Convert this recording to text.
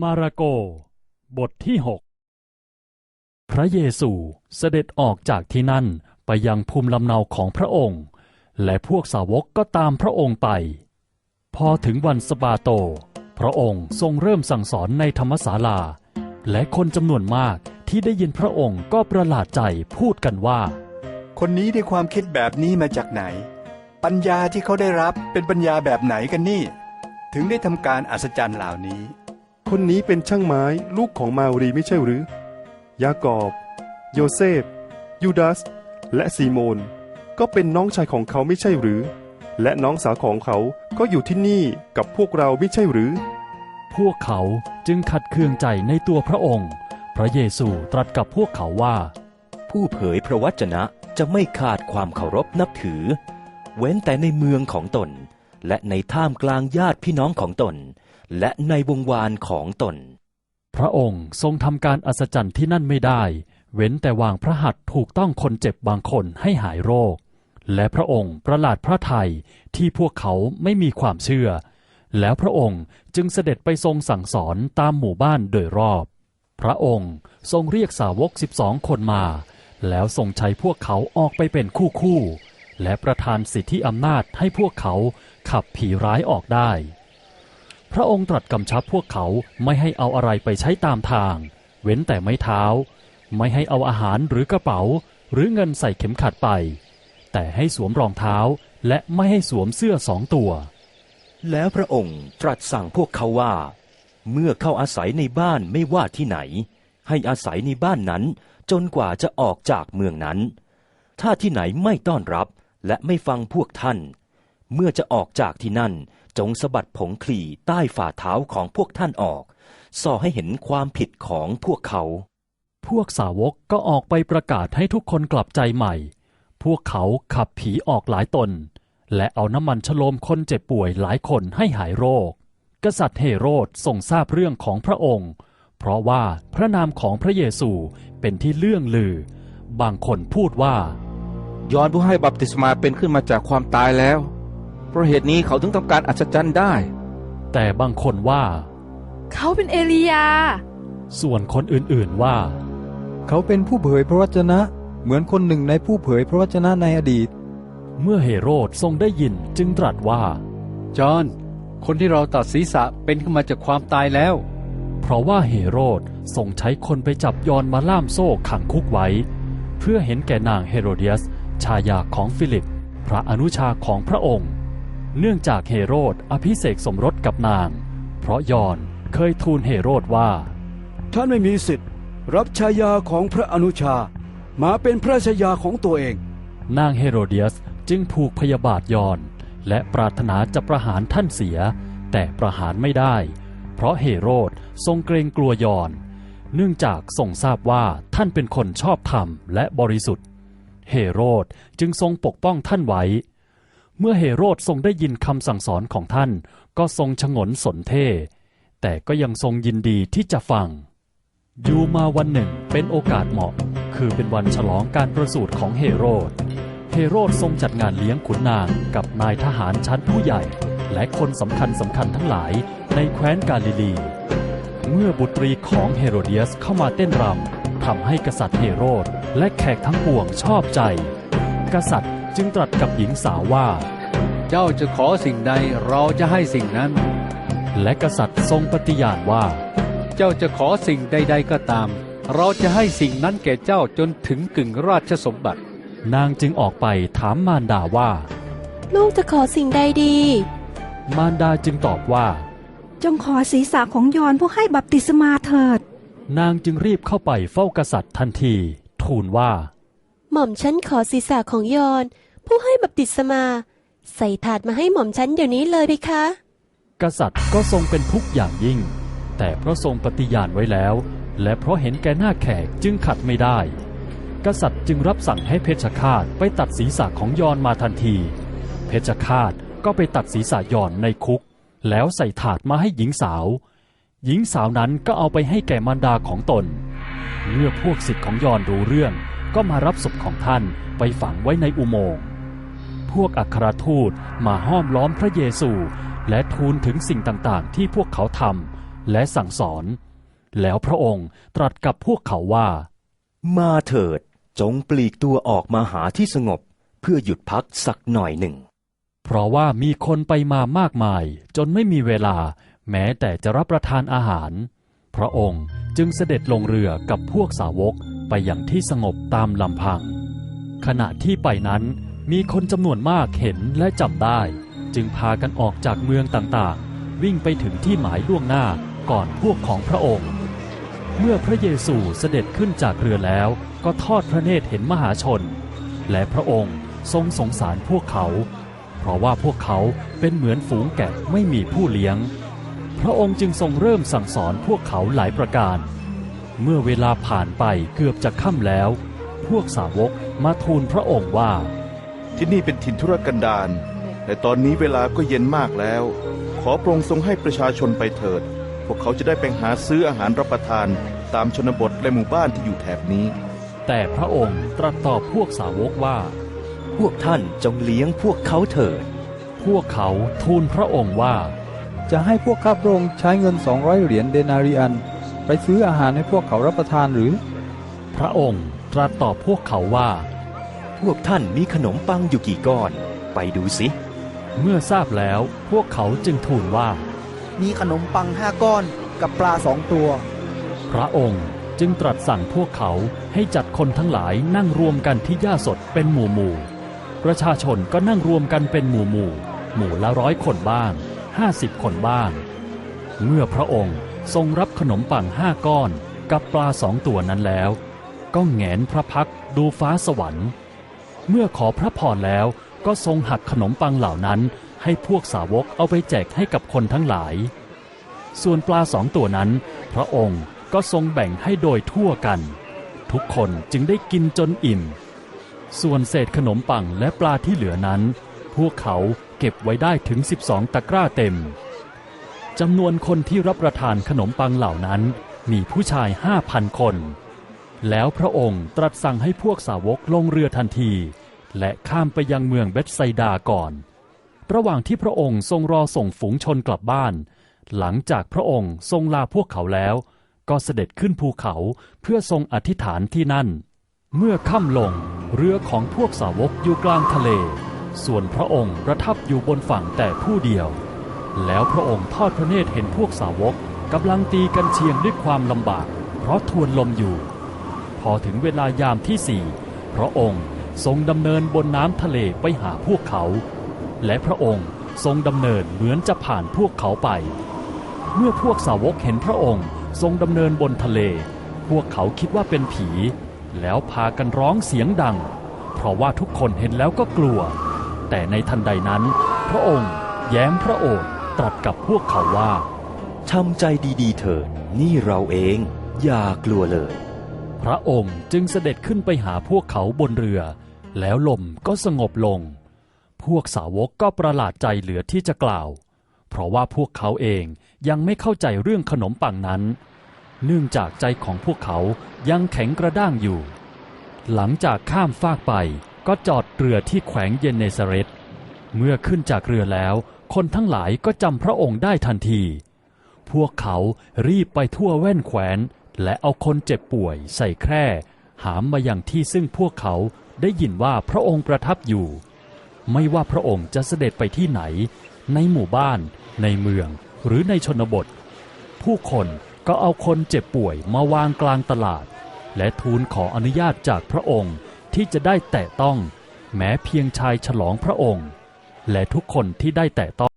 มาระโก บทที่หกพระเยซูเสด็จออกจากที่นั่นไปยังภูมิลำเนาของพระองค์ และพวกสาวกก็ตามพระองค์ไป พอถึงวันสบาโต พระองค์ทรงเริ่มสั่งสอนในธรรมศาลา และคนจำนวนมากที่ได้ยินพระองค์ก็ประหลาดใจพูดกันว่า คนนี้ได้ความคิดแบบนี้มาจากไหน ปัญญาที่เขาได้รับเป็นปัญญาแบบไหนกันนี่ ถึงได้ทำการอัศจรรย์เหล่านี้ คนนี้เป็นช่างไม้ลูกของมารีไม่ใช่หรือ ยากอบ โยเซฟ ยูดาส และซีโมน ก็เป็นน้องชายของเขาไม่ใช่หรือ และน้องสาวของเขาก็อยู่ที่นี่กับพวกเราไม่ใช่หรือ พวกเขาจึงขัดเคืองใจในตัวพระองค์ พระเยซูตรัสกับพวกเขาว่า ผู้เผยพระวจนะจะไม่ขาดความเคารพนับถือ เว้นแต่ในเมืองของตน และในท่ามกลางญาติพี่น้องของตน และในวงวานของตน พระองค์ทรงทำการอัศจรรย์ที่นั่นไม่ได้ เว้นแต่วางพระหัตถ์ถูกต้องคนเจ็บบางคนให้หายโรค และพระองค์ประหลาดพระทัยที่พวกเขาไม่มีความเชื่อ แล้วพระองค์จึงเสด็จไปทรงสั่งสอนตามหมู่บ้านโดยรอบ พระองค์ทรงเรียกสาวกสิบสองคนมา แล้วทรงใช้พวกเขาออกไปเป็นคู่คู่และประทานสิทธิอำนาจให้พวกเขาขับผีร้ายออกได้ พระองค์ตรัสกำชับพวกเขาไม่ให้เอาอะไรไปใช้ตามทาง เว้นแต่ไม้เท้า ไม่ให้เอาอาหารหรือกระเป๋า หรือเงินใส่เข็มขัดไป แต่ให้สวมรองเท้าและไม่ให้สวมเสื้อสองตัว แล้วพระองค์ตรัสสั่งพวกเขาว่า เมื่อเข้าอาศัยในบ้านไม่ว่าที่ไหน ให้อาศัยในบ้านนั้นจนกว่าจะออกจากเมืองนั้น ถ้าที่ไหนไม่ต้อนรับและไม่ฟังพวกท่าน เมื่อจะออกจากที่นั่น จงสะบัดผงคลีใต้ฝ่าเท้าของพวกท่านออก ส่อให้เห็นความผิดของพวกเขา พวกสาวกก็ออกไปประกาศให้ทุกคนกลับใจใหม่ พวกเขาขับผีออกหลายตน และเอาน้ำมันฉโลมคนเจ็บป่วยหลายคนให้หายโรค กษัตริย์เฮโรดทรงทราบเรื่องของพระองค์ เพราะว่าพระนามของพระเยซูเป็นที่เลื่องลือ บางคนพูดว่า ยอห์นผู้ให้บัพติศมาเป็นขึ้นมาจากความตายแล้ว เพราะเหตุนี้เขาถึงทำการอัศจรรย์ได้ แต่บางคนว่า เขาเป็นเอลียา ส่วนคนอื่นๆว่า เขาเป็นผู้เผยพระวจนะ เหมือนคนหนึ่งในผู้เผยพระวจนะในอดีต เมื่อเฮโรดทรงได้ยินจึงตรัสว่า จอห์นคนที่เราตัดศีรษะเป็นขึ้นมาจากความตายแล้ว เพราะว่าเฮโรดทรงใช้คนไปจับยอนมาล่ามโซ่ขังคุกไว้ เพื่อเห็นแก่นางเฮโรเดียส ชายาของฟิลิป พระอนุชาของพระองค์ เนื่องจากเฮโรดอภิเษกสมรสกับนาง เพราะยอนเคยทูลเฮโรดว่า ท่านไม่มีสิทธิ์ รับชายาของพระอนุชา มาเป็นพระชายาของตัวเอง นางเฮโรเดียสจึงผูกพยาบาทยอน และปรารถนาจะประหารท่านเสีย แต่ประหารไม่ได้ เพราะเฮโรดทรงเกรงกลัวยอน เนื่องจากทรงทราบว่าท่านเป็นคนชอบธรรมและบริสุทธิ์ เฮโรดจึงทรงปกป้องท่านไว้ เมื่อเฮโรดทรงได้ยินคำสั่งสอนของท่าน ก็ทรงชงนสนเท่ แต่ก็ยังทรงยินดีที่จะฟัง อยู่มาวันหนึ่งเป็นโอกาสเหมาะ คือเป็นวันฉลองการประสูติของเฮโรด เฮโรดทรงจัดงานเลี้ยงขุนนางกับนายทหารชั้นผู้ใหญ่ และคนสำคัญสำคัญทั้งหลายในแคว้นกาลิลี เมื่อบุตรีของเฮโรเดียสเข้ามาเต้นรำทำให้กษัตริย์เฮโรดและแขกทั้งปวงชอบใจ กษัตริย์ จึงตรัสกับหญิงสาวว่า เจ้าจะขอสิ่งใดเราจะให้สิ่งนั้น และกษัตริย์ทรงปฏิญาณว่า เจ้าจะขอสิ่งใด ๆก็ตาม เราจะให้สิ่งนั้นแก่เจ้าจนถึงกึ่งราชสมบัติ นางจึงออกไปถามมารดาว่า ลูกจะขอสิ่งใดดี มารดาจึงตอบว่า จงขอศีรษะของยอนผู้ให้บัพติศมาเถิด นางจึงรีบเข้าไปเฝ้ากษัตริย์ทันที ทูลว่า หม่อมฉันขอศีรษะของยอน ผู้ให้บัพติศมา ใส่ถาดมาให้หม่อมฉันเดี๋ยวนี้เลยเพคะ กษัตริย์ก็ทรงเป็นทุกข์อย่างยิ่ง แต่เพราะทรงปฏิญาณไว้แล้ว และเพราะเห็นแก่หน้าแขกจึงขัดไม่ได้ กษัตริย์จึงรับสั่งให้เพชฌฆาตไปตัดศีรษะของยอนมาทันที เพชฌฆาตก็ไปตัดศีรษะยอนในคุก แล้วใส่ถาดมาให้หญิงสาว หญิงสาวนั้นก็เอาไปให้แก่มารดาของตน เมื่อพวกศิษย์ของยอนรู้เรื่อง ก็มารับศพของท่านไปฝังไว้ในอุโมงค์ พวกอัครทูตมาห้อมล้อมพระเยซู และทูลถึงสิ่งต่างๆ ที่พวกเขาทำและสั่งสอน แล้วพระองค์ตรัสกับพวกเขาว่า มาเถิดจงปลีกตัวออกมาหาที่สงบ เพื่อหยุดพักสักหน่อยหนึ่ง เพราะว่ามีคนไปมามากมาย จนไม่มีเวลา แม้แต่จะรับประทานอาหาร พระองค์จึงเสด็จลงเรือกับพวกสาวก ไปอย่างที่สงบตามลำพัง ขณะที่ไปนั้นมีคนจำนวนมากเห็นและจำได้ จึงพากันออกจากเมืองต่างๆ วิ่งไปถึงที่หมายล่วงหน้าก่อนพวกของพระองค์ เมื่อพระเยซูเสด็จขึ้นจากเรือแล้วก็ทอดพระเนตรเห็นมหาชน และพระองค์ทรงสงสารพวกเขา เพราะว่าพวกเขาเป็นเหมือนฝูงแกะไม่มีผู้เลี้ยง พระองค์จึงทรงเริ่มสั่งสอนพวกเขาหลายประการ เมื่อเวลาผ่านไปเกือบจะค่ำแล้ว พวกสาวกมาทูลพระองค์ว่า ที่นี่เป็นถิ่นธุรกันดารแต่ตอนนี้เวลาก็เย็นมากแล้ว ขอพระองค์ทรงให้ประชาชนไปเถิด พวกเขาจะได้ไปหาซื้ออาหารรับประทานตามชนบทและหมู่บ้านที่อยู่แถบนี้ แต่พระองค์ตรัสตอบพวกสาวกว่า พวกท่านจงเลี้ยงพวกเขาเถิด พวกเขาทูลพระองค์ว่า จะให้พวกข้าพระองค์ใช้เงิน200เหรียญเดนาริอัน ไปซื้ออาหารให้พวกเขารับประทานหรือ พระองค์ตรัสตอบพวกเขาว่า พวกท่านมีขนมปังอยู่กี่ก้อน ไปดูสิ เมื่อทราบแล้วพวกเขาจึงทูลว่า มีขนมปังห้าก้อนกับปลาสองตัว พระองค์จึงตรัสสั่งพวกเขาให้จัดคนทั้งหลายนั่งรวมกันที่หญ้าสดเป็นหมู่หมู่ประชาชนก็นั่งรวมกันเป็นหมู่หมู่หมู่ละร้อยคนบ้างห้าสิบคนบ้าง เมื่อพระองค์ ทรงรับขนมปังห้าก้อนกับปลาสองตัวนั้นแล้ว ก็แงนพระพักดูฟ้าสวรรค์ เมื่อขอพระพรแล้วก็ทรงหักขนมปังเหล่านั้น ให้พวกสาวกเอาไปแจกให้กับคนทั้งหลาย ส่วนปลาสองตัวนั้น พระองค์ก็ทรงแบ่งให้โดยทั่วกัน ทุกคนจึงได้กินจนอิ่ม ส่วนเศษขนมปังและปลาที่เหลือนั้น พวกเขาเก็บไว้ได้ถึง 12 ตะกร้าเต็ม จำนวนคนที่รับประทานขนมปังเหล่านั้นมีผู้ชายห้าพันคน แล้วพระองค์ตรัสสั่งให้พวกสาวกลงเรือทันที และข้ามไปยังเมืองเบธไซดาก่อน ระหว่างที่พระองค์ทรงรอส่งฝูงชนกลับบ้าน หลังจากพระองค์ทรงลาพวกเขาแล้ว ก็เสด็จขึ้นภูเขาเพื่อทรงอธิษฐานที่นั่น เมื่อค่ำลงเรือของพวกสาวกอยู่กลางทะเล ส่วนพระองค์ประทับอยู่บนฝั่งแต่ผู้เดียว แล้วพระองค์ทอดพระเนตรเห็นพวกสาวกกำลังตีกันเชียงด้วยความลำบาก เพราะทวนลมอยู่ พอถึงเวลายามที่สี่พระองค์ทรงดำเนินบนน้ำทะเลไปหาพวกเขา และพระองค์ทรงดำเนินเหมือนจะผ่านพวกเขาไป เมื่อพวกสาวกเห็นพระองค์ทรงดำเนินบนทะเล พวกเขาคิดว่าเป็นผี แล้วพากันร้องเสียงดัง เพราะว่าทุกคนเห็นแล้วก็กลัว แต่ในทันใดนั้น พระองค์แย้มพระโอษฐ์ ตรัสกับพวกเขาว่าทำใจดีๆเถิดนี่เราเอง อย่ากลัวเลย พระองค์จึงเสด็จขึ้นไปหาพวกเขาบนเรือ แล้วลมก็สงบลง พวกสาวกก็ประหลาดใจเหลือที่จะกล่าว เพราะว่าพวกเขาเองยังไม่เข้าใจเรื่องขนมปังนั้น เนื่องจากใจของพวกเขายังแข็งกระด้างอยู่ หลังจากข้ามฟากไปก็จอดเรือที่แขวงเยนเนซาเรตเมื่อขึ้นจากเรือแล้ว คนทั้งหลายก็จำพระองค์ได้ทันที พวกเขารีบไปทั่วแว่นแขวน และเอาคนเจ็บป่วยใส่แคร่ หามมาอย่างที่ซึ่งพวกเขาได้ยินว่าพระองค์ประทับอยู่ ไม่ว่าพระองค์จะเสด็จไปที่ไหน ในหมู่บ้าน ในเมือง หรือในชนบท ผู้คนก็เอาคนเจ็บป่วยมาวางกลางตลาด และทูลขออนุญาตจากพระองค์ที่จะได้แตะต้อง แม้เพียงชายฉลองพระองค์ และทุกคนที่ได้แต่ต้อง